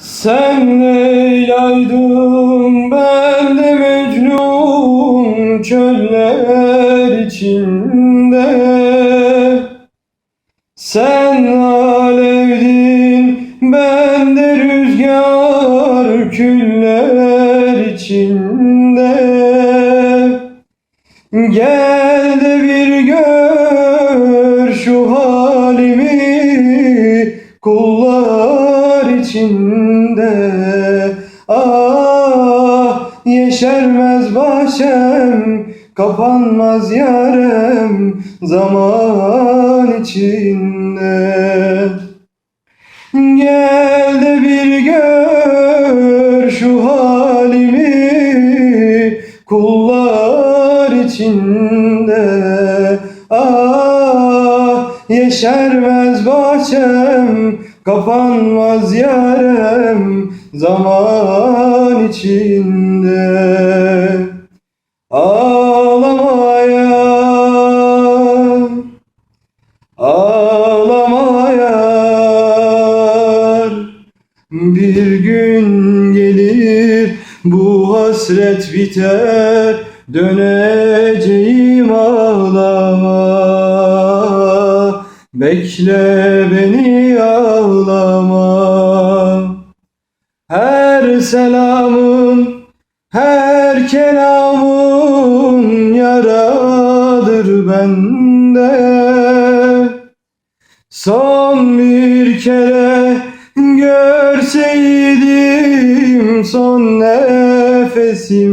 Sen Leyla'ydın ben de Mecnun çöller içinde. Sen alevdin ben de rüzgar küller içinde. Gel de bir gör şu halimi kullar içinde Ah yeşermez bahçem kapanmaz yarem zaman içinde. Gel de bir gör şu halimi kullar içinde. Ah yeşermez bahçem kapanmaz yarem zaman içinde. Ağlamaya Ağlamayar Bir gün gelir bu hasret biter Döneceğim Bekle beni ağlama. Her selamın her kelamın yaradır bende. Son bir kere görseydim son nefesimde.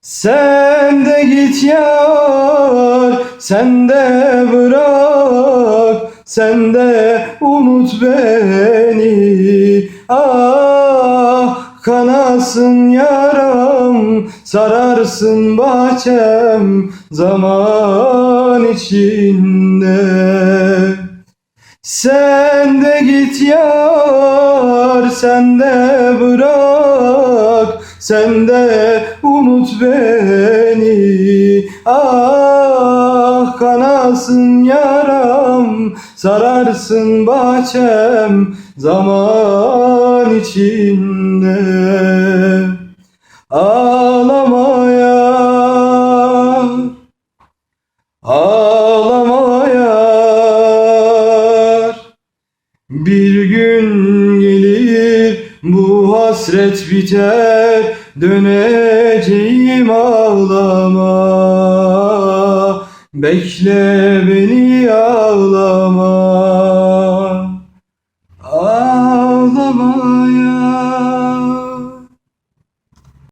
Sen de git yar, sen de bırak, sen de unut beni. Ah kanasın yaram, sararsın bahçem zaman içinde. Sen de git yar, sen de bırak, sen de unut beni. Ah kanasın yaram, sararsın bahçem zaman içinde. Ağlamaya Ağlamayar Bir gün gelir bu hasret biter Döneceğim ağlama. Bekle beni ağlama